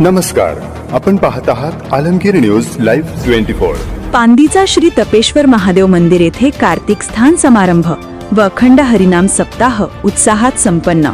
नमस्कार आपण पाहत आहात Alamgir news live twenty four. पांदीचा Shri Tapeshwar Mahadev मंदिर येथे कार्तिक स्थान समारंभ व अखंड हरिनाम सप्ताह उत्साहात संपन्न.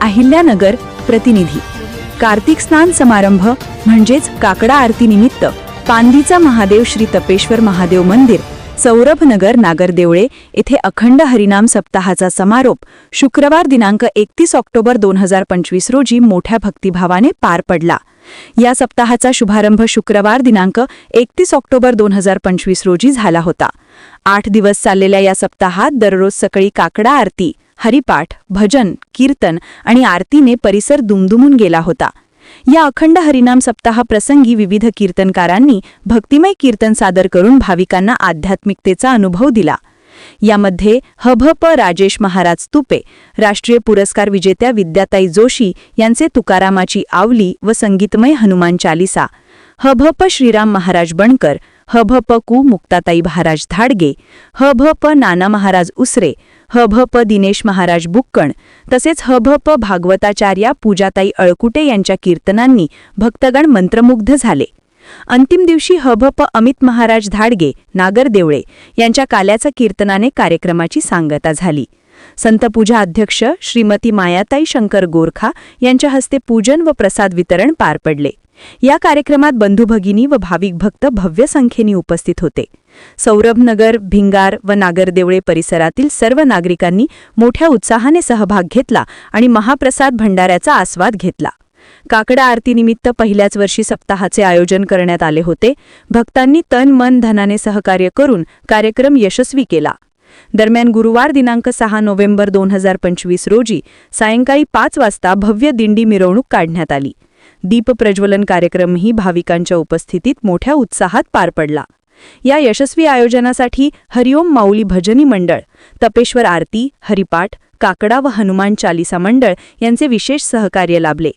अहिल्यानगर प्रतिनिधी. कार्तिक स्नान समारंभ म्हणजेच काकडा आरती निमित्त पांदीचा महादेव श्री तपेश्वर महादेव मंदिर सौरभनगर नागरदेवळे येथे अखंड हरिनाम सप्ताहाचा समारोप शुक्रवार दिनांक एकतीस ऑक्टोबर दोन हजार पंचवीस रोजी मोठ्या भक्तिभावाने पार पडला. या सप्ताहाचा शुभारंभ शुक्रवार दिनांक एकतीस ऑक्टोबर दोन हजार पंचवीस रोजी झाला होता. आठ दिवस चाललेल्या या सप्ताहात दररोज सकाळी काकडा आरती हरिपाठ भजन कीर्तन आणि आरतीने परिसर दुमदुमून गेला होता. या अखंड हरिनाम सप्ताह प्रसंगी विविध कीर्तनकारांनी भक्तिमय कीर्तन सादर करून भाविकांना आध्यात्मिकतेचा अनुभव दिला. यामध्ये हभप राजेश महाराज तुपे राष्ट्रीय पुरस्कार विजेत्या विद्याताई जोशी यांचे तुकारामाची आवली व संगीतमय हनुमान चालिसा हभप श्रीराम महाराज बणकर प कु मुक्ताताई महाराज धाडगे हभप नाना महाराज उसरे हभप दिनेश महाराज बुक्कण तसेच हभप भागवताचार्या पूजाताई अळकुटे यांच्या कीर्तनांनी भक्तगण मंत्रमुग्ध झाले. अंतिम दिवशी हभप अमित महाराज धाडगे नागरदेवळे यांच्या काल्याचा कीर्तनाने कार्यक्रमाची सांगता झाली. संतपूजा अध्यक्ष श्रीमती मायाताई शंकर गोरखा यांच्या हस्ते पूजन व प्रसाद वितरण पार पडले. या कार्यक्रमात बंधुभगिनी व भाविक भक्त भव्य संख्येने उपस्थित होते. सौरभनगर भिंगार व नागरदेवळे परिसरातील सर्व नागरिकांनी मोठ्या उत्साहाने सहभाग घेतला आणि महाप्रसाद भंडाऱ्याचा आस्वाद घेतला. काकडा आरतीनिमित्त पहिल्याच वर्षी सप्ताहाचे आयोजन करण्यात आले होते. भक्तांनी तन मन धनाने सहकार्य करून कार्यक्रम यशस्वी केला. दरम्यान गुरुवार दिनांक सहा नोव्हेंबर दोन हजार पंचवीस रोजी सायंकाळी पाच वाजता भव्य दिंडी मिरवणूक काढण्यात आली. दीपप्रज्वलन कार्यक्रमही भाविकांच्या उपस्थितीत मोठ्या उत्साहात पार पडला. या यशस्वी आयोजनासाठी हरिओम माऊली भजनी मंडळ तपेश्वर आरती हरिपाठ काकडा व हनुमान चालिसा मंडळ यांचे विशेष सहकार्य लाभले.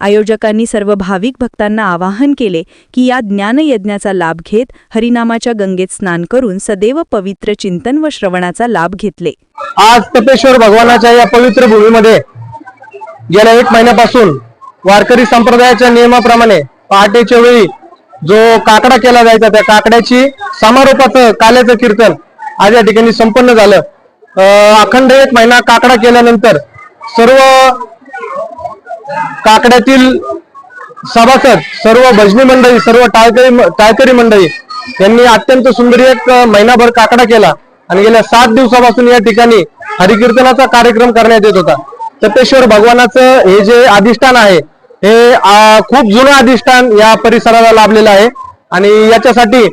आयोजकांनी सर्व भाविक भक्तांना आवाहन केले की या ज्ञानयज्ञाचा लाभ घेत हरिनामाच्या गंगेत स्नान करून सदैव पवित्र चिंतन व श्रवणाचा लाभ घेतले. आज तपेश्वर भगवानाच्या या पवित्र भूमीमध्ये गेल्या एक महिन्यापासून वारकरी संप्रदायाच्या नियमाप्रमाणे पहाटेच्या वेळी जो काकडा केला जायचा त्या काकड्याची समारोपाचं काल्याचं कीर्तन आज या ठिकाणी संपन्न झालं. अं, अखंड एक महिना काकडा केल्यानंतर सर्व काकड्यातील सभासद सर्व भजनी मंडळी सर्व टाळकरी टाळकरी मंडळी यांनी अत्यंत सुंदर एक महिनाभर काकडा केला आणि गेल्या सात दिवसापासून या ठिकाणी हरिकीर्तनाचा कार्यक्रम करण्यात येत होता. तपेश्वर भगवानाचं हे जे अधिष्ठान आहे हे खूप जुनं अधिष्ठान या परिसराला लाभलेलं आहे. आणि याच्यासाठी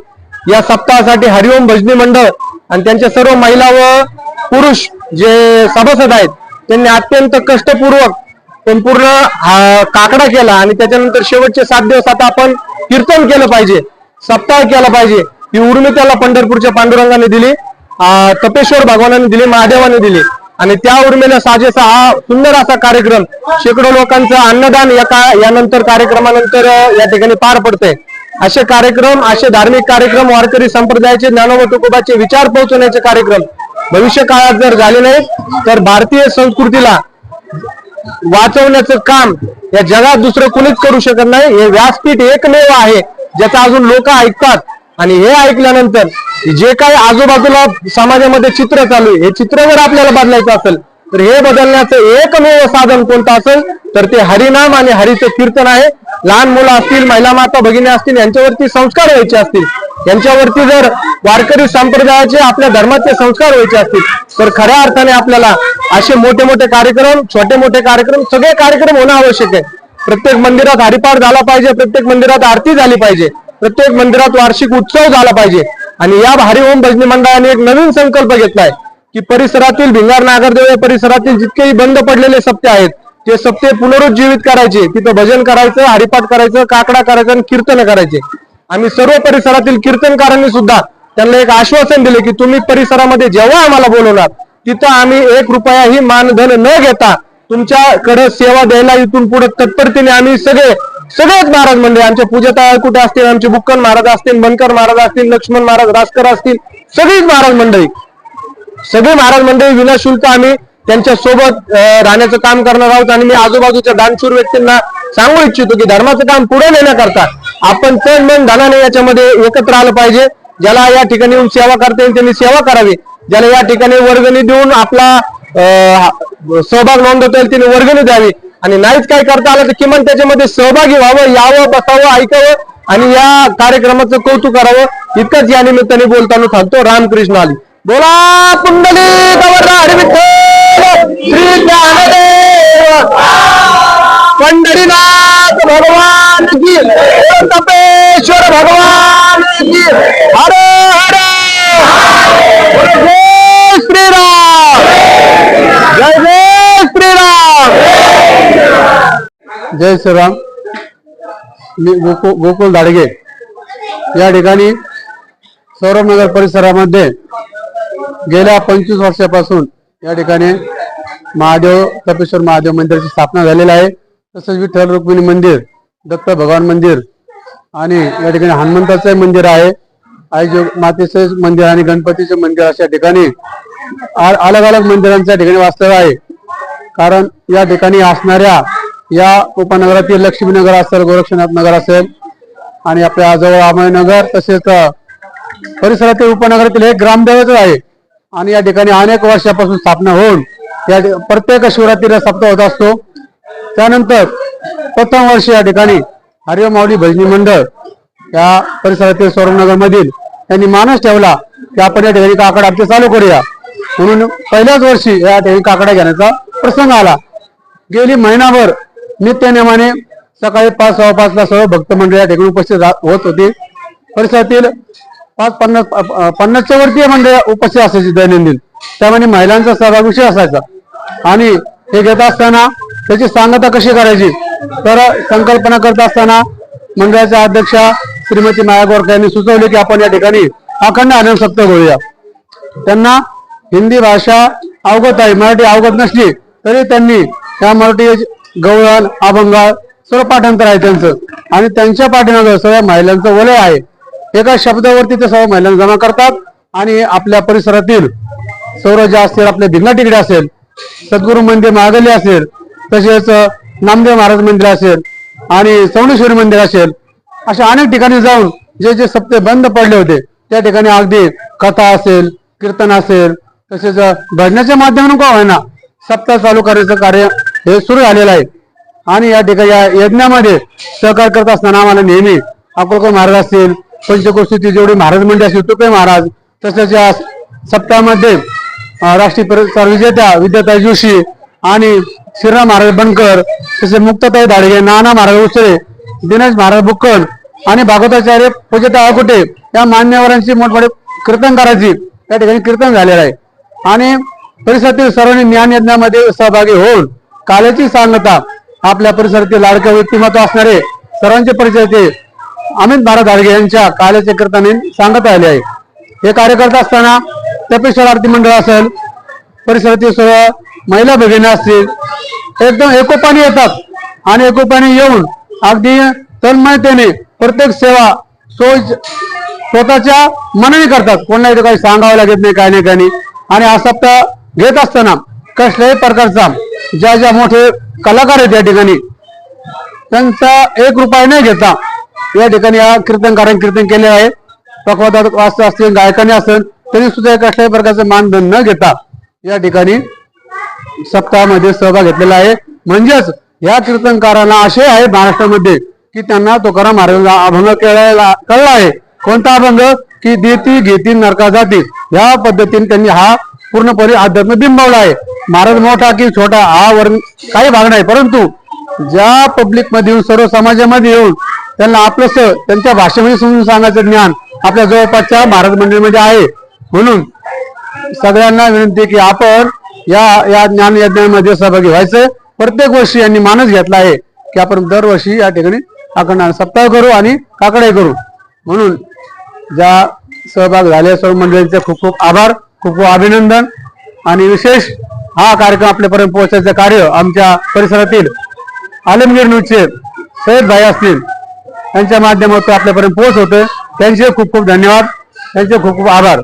या सप्ताहासाठी हरिओम भजनी मंडळ आणि त्यांच्या सर्व महिला व पुरुष जे सभासद आहेत त्यांनी अत्यंत कष्टपूर्वक संपूर्ण काकडा केला आणि त्याच्यानंतर शेवटचे सात दिवस आता आपण कीर्तन केलं पाहिजे. सप्ताह केला पाहिजे. ही उर्मी त्याला पंढरपूरच्या पांडुरंगाने दिली. तपेश्वर भगवानाने दिली. महादेवाने दिली. आणि त्या उर्मिला साजेसा हा सुंदर असा कार्यक्रम शेकडो लोकांचं अन्नदान या का यानंतर कार्यक्रमानंतर या ठिकाणी पार पडतंय. असे कार्यक्रम असे धार्मिक कार्यक्रम वारकरी संप्रदायाचे ज्ञानोबा तुकोबाचे विचार पोहोचवण्याचे कार्यक्रम भविष्य काळात जर झाले नाहीत तर भारतीय संस्कृतीला वाचवण्याचं काम या जगात दुसरं कुणीच करू शकत नाही. हे व्यासपीठ एकमेव आहे ज्याचा अजून लोक ऐकतात. आणि हे ऐकल्यानंतर जे काही आजूबाजूला समाजामध्ये चित्र चालू आहे हे चित्र जर आपल्याला बदलायचं असेल तर हे बदलण्याचं एकमेव साधन कोणतं असेल तर ते हरिनाम आणि हरीचं कीर्तन आहे. लहान मुलं असतील महिला माता भगिनी असतील यांच्यावरती संस्कार व्हायचे असतील. यांच्यावरती जर वारकरी संप्रदायाचे आपल्या धर्माचे संस्कार व्हायचे असतील तर खऱ्या अर्थाने आपल्याला असे मोठे मोठे कार्यक्रम छोटे मोठे कार्यक्रम सगळे कार्यक्रम होणं आवश्यक आहे. प्रत्येक मंदिरात हरिपाठ झाला पाहिजे प्रत्येक मंदिरात आरती झाली पाहिजे. प्रत्येक मंदिरात वार्षिक उत्सव झाला पाहिजे. आणि या हरिओम भजनी मंडळाने एक नवीन संकल्प घेतलाय की परिसरातील भिंगार नागरदेव या परिसरातील जितकेही बंद पडलेले सप्ते आहेत ते सप्ते पुनरुज्जीवित करायचे तिथं भजन करायचं हरिपाठ करायचं काकडा करायचं आणि कीर्तन करायचे. आम्ही सर्व परिसरातील कीर्तनकारांनी सुद्धा त्यांना एक आश्वासन दिले की तुम्ही परिसरामध्ये जेव्हा आम्हाला बोलवणार तिथं आम्ही एक रुपयाही मानधन न घेता तुमच्याकडे सेवा द्यायला इथून पुढे तत्परतेने आम्ही सगळे सगळेच महाराज मंडळी आमच्या पूजता कुठे असतील आमचे बुक्कन महाराज असतील बनकर महाराज असतील लक्ष्मण महाराज राजकर असतील सगळीच महाराज मंडळी. सगळे महाराज मंडळी विनाशुल्क आम्ही त्यांच्यासोबत राहण्याचं काम करणार आहोत आणि मी आजूबाजूच्या दानशूर व्यक्तींना सांगू इच्छितो की धर्माचं काम पुढे नेण्याकरता आपण तन मन धनाने याच्यामध्ये एकत्र आलं पाहिजे. ज्याला या ठिकाणी येऊन सेवा करता येईल त्यांनी सेवा करावी. ज्याला या ठिकाणी वर्गणी देऊन आपला अं, सहभाग नोंदवता येईल त्यांनी वर्गणी द्यावी. आणि नाहीच काय करता आलं तर किमान त्याच्यामध्ये सहभागी व्हावं यावं बसावं ऐकावं आणि या कार्यक्रमाचं कौतुक करावं. इतकंच या निमित्ताने बोलताना थांबतो. रामकृष्ण आली. बोला कुंडली श्री ज्ञानदेव. पंढरीनाथ भगवान की तपेश्वर भगवान की हर हर जय श्रीराम जय जय श्रीराम जय श्रीराम. मी गोकुळ गोकुळ धाडगे या ठिकाणी सौरभनगर परिसरामध्ये गेल्या पंचवीस वर्षापासून या ठिकाणी महादेव तपेश्वर महादेव मंदिराची स्थापना झालेली आहे. तसंच विठ्ठल रुक्मिणी मंदिर दत्त भगवान मंदिर आणि या ठिकाणी हनुमंताचं मंदिर आहे. आई मातेचे मंदिर आणि गणपतीचे मंदिर अशा ठिकाणी अलग अलग मंदिरांच्या ठिकाणी वास्तव्य आहे. कारण या ठिकाणी असणाऱ्या या उपनगरातील लक्ष्मीनगर असेल गोरक्षनाथ नगर असेल आणि आपल्या जवळ अमयनगर तसेच परिसरातील उपनगरातील एक ग्रामदेवच आहे. आणि या ठिकाणी अनेक वर्षापासून स्थापना होऊन या प्रत्येक शिवरात्रीला सप्ताह होत असतो. त्यानंतर प्रथम वर्षी या ठिकाणी हरिओ माऊली भजनी मंडळ या परिसरातील सौरभनगर मधील त्यांनी मानस ठेवला की आपण या ठिकाणी काकड आमचे चालू करूया. म्हणून पहिल्याच वर्षी या ठिकाणी काकडा घेण्याचा प्रसंग आला. गेली महिनाभर नित्यनेमाने सकाळी पाच सव्वा पाचला सर्व भक्त मंडळी या ठिकाणी उपस्थित होत होती. परिसरातील पाच पन्नास पन्नासच्या वरती मंडळ उपस्थित असायची दैनंदिन. त्यामध्ये महिलांचा सहभाग विषय असायचा. आणि हे घेत असताना त्याची सांगता कशी करायची? तर संकल्पना करत असताना मंडळाच्या अध्यक्षा श्रीमती माया गोरकर यांनी सुचवले की आपण या ठिकाणी अखंड आनंद सप्ताह घेऊया त्यांना हिंदी भाषा अवगत आहे मराठी अवगत नसली तरी त्यांनी त्या मराठी गवळण अभंगाळ सर्व पाठांतर आहे त्यांचं. आणि त्यांच्या पाठीमागं सर्व महिलांचं वलय आहे. एका शब्दावरती ते सर्व महिलांना जमा करतात आणि आपल्या परिसरातील सौरजा असतील आपले भिंगा तिकडे असेल सद्गुरू मंदिर महागली असेल तसेच नामदेव महाराज मंदिर असेल आणि सवणेश्वरी मंदिर असेल अशा अनेक ठिकाणी जाऊन जे जे सप्ते बंद पडले होते त्या ठिकाणी अगदी कथा असेल कीर्तन असेल तसेच भजनाच्या माध्यमातून का होईना सप्ताह चालू करायचं कार्य हे सुरू झालेलं आहे. आणि या ठिकाणी या यज्ञामध्ये सहकार करत असताना आम्हाला नेहमी अकोलकर महाराज असतील पंचकोशीची जेवढी महाराज मंडळी असतील तुपे महाराज तसेच या सप्ताहामध्ये राष्ट्रीय पुरस्कार विजेत्या विद्याताई जोशी आणि श्रीराम महाराज बनकर तसेच मुक्ताताई धाडगे नाना महाराज उसळे दिनेश महाराज बुक्कन आणि भागवताचार्य पूजता अकुटे या मान्यवरांची मोठमोठे कीर्तनकाराची त्या ठिकाणी कीर्तन झालेलं आहे. आणि परिसरातील सर्वांनी ज्ञान यज्ञामध्ये सहभागी होऊन काल्याची सांगता आपल्या परिसरातील लाडक्या व्यक्तिमत्व असणारे सर्वांचे परिचय ते अमित भारत हाडगे यांच्या काल्याच्या कीर्तने सांगत आले आहे. हे कार्य करत असताना तपेश्वर आरती मंडळ असेल परिसरातील सर्व महिला भगिनी असतील एकदम एकोपाने येतात आणि एकोपाने येऊन अगदी तन्मयतेने प्रत्येक सेवा सोय स्वतःच्या मनाने करतात. कोणाला इथे काही सांगावं लागत नाही काही नाही काही नाही. आणि हा सप्ताह घेत असताना कसल्याही प्रकारचा ज्या ज्या मोठे कलाकार आहेत या ठिकाणी त्यांचा एक रुपया न घेता. या ठिकाणी या कीर्तनकारांनी कीर्तन केले आहे. पकवादात वाचत असतील गायकाने असेल तरी सुद्धा कसल्याही प्रकारचं मानधन न घेता या ठिकाणी सप्ताहामध्ये सहभाग घेतलेला आहे. म्हणजेच या कीर्तनकारांना आशय आहे महाराष्ट्रामध्ये की त्यांना तुकाराम महाराजांचा अभंग कळायला कळला आहे. कोणता अभंग? की देती घेती नरका जाती. या पद्धतीने त्यांनी हा पूर्णपणे अध्यात्म बिंबवला आहे. महाराज मोठा की छोटा हा वर्ग काही भाग नाही. परंतु ज्या पब्लिकमध्ये येऊन सर्व समाजामध्ये येऊन त्यांना आपलंस त्यांच्या भाषेमध्ये समजून सांगायचं ज्ञान आपल्या जवळपासच्या महाराज मंडळीमध्ये आहे. म्हणून सगळ्यांना विनंती की आपण या या ज्ञान यज्ञामध्ये सहभागी व्हायचं. प्रत्येक वर्षी यांनी मानस घेतला आहे की आपण दरवर्षी या ठिकाणी काकडा सप्ताह करू आणि काकडे करू. म्हणून ज्या सहभाग झाले सर्व मंडळींचे खूप खूप आभार. खूप खूप अभिनंदन. आणि विशेष हा कार्यक्रम आपल्यापर्यंत पोहोचायचं कार्य आमच्या परिसरातील आलमगीर न्यूजचे सैद भाई असतील त्यांच्या माध्यमातून आपल्यापर्यंत पोहोच त्यांचे खूप खूप धन्यवाद. त्यांचे खूप खूप आभार.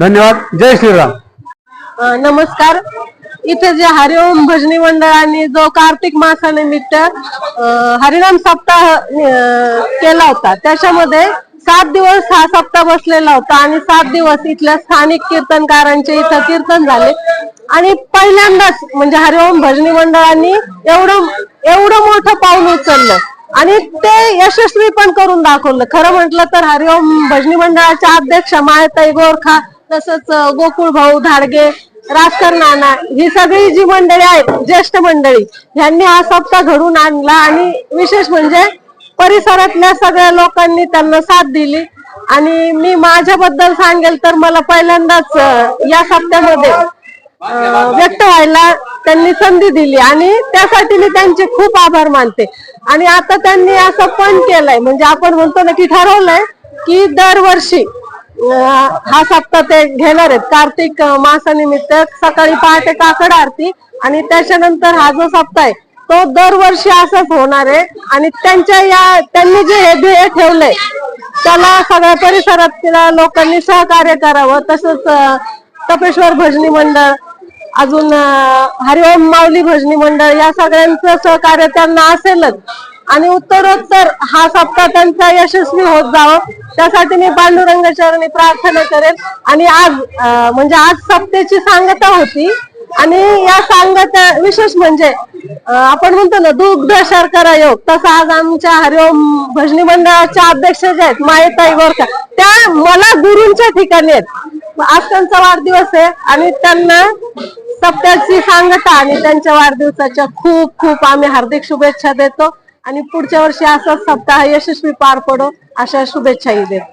धन्यवाद. जय श्रीराम. नमस्कार. इथे जे हरिओम भजनी मंडळाने जो कार्तिक मासानिमित्त हरिनाम सप्ताह केला होता. त्याच्यामध्ये सात दिवस हा सप्ताह बसलेला होता आणि सात दिवस इथल्या स्थानिक कीर्तनकारांचे इथं कीर्तन झाले. आणि पहिल्यांदाच म्हणजे हरिओम भजनी मंडळांनी एवढं एवढं मोठं पाऊल उचललं. आणि ते यशस्वी पण करून दाखवलं. खरं म्हटलं तर हरिओम भजनी मंडळाच्या अध्यक्ष मायताई गोरखा तसंच गोकुळ भाऊ धाडगे राजकर नाना ही सगळी जी मंडळी आहेत ज्येष्ठ मंडळी यांनी हा सप्ताह घडून आणला. आणि विशेष म्हणजे परिसरातल्या सगळ्या लोकांनी त्यांना साथ दिली. आणि मी माझ्याबद्दल सांगेल तर मला पहिल्यांदाच या सप्त्यामध्ये व्यक्त व्हायला त्यांनी संधी दिली. आणि त्यासाठी मी त्यांचे खूप आभार मानते. आणि आता त्यांनी असं पण केलंय म्हणजे आपण म्हणतो ना की ठरवलंय की दरवर्षी हा सप्ताह ते घेणार आहेत. कार्तिक मासानिमित्त सकाळी पहाटे काकड आरती आणि त्याच्यानंतर हा जो सप्ताह आहे तो दरवर्षी असंच होणार आहे. आणि त्यांच्या या त्यांनी जे हे ध्येय ठेवलंय त्याला सगळ्या परिसरातल्या लोकांनी सहकार्य करावं. तसंच तपेश्वर भजनी मंडळ अजून हरिओम माऊली भजनी मंडळ या सगळ्यांचं सहकार्य त्यांना असेलच. आणि उत्तरोत्तर हा सप्ताह त्यांचा यशस्वी होत जावं. त्यासाठी मी पांडुरंग चरणी प्रार्थना करेन. आणि आज म्हणजे आज सप्त्याची सांगता होती. आणि या सांगता विशेष म्हणजे आपण म्हणतो ना दुग्ध शर्करा योग. तसा आज आमच्या हरिओम भजनी मंडळाच्या अध्यक्ष जे आहेत मायताई गोरखा त्या मला गुरूंच्या ठिकाणी आहेत. आज त्यांचा वाढदिवस आहे आणि त्यांना सप्त्याची सांगता आणि त्यांच्या वाढदिवसाच्या खूप खूप आम्ही हार्दिक शुभेच्छा देतो. आणि पुढच्या वर्षी असाच सप्ताह यशस्वी पार पडो अशा शुभेच्छाही देतो.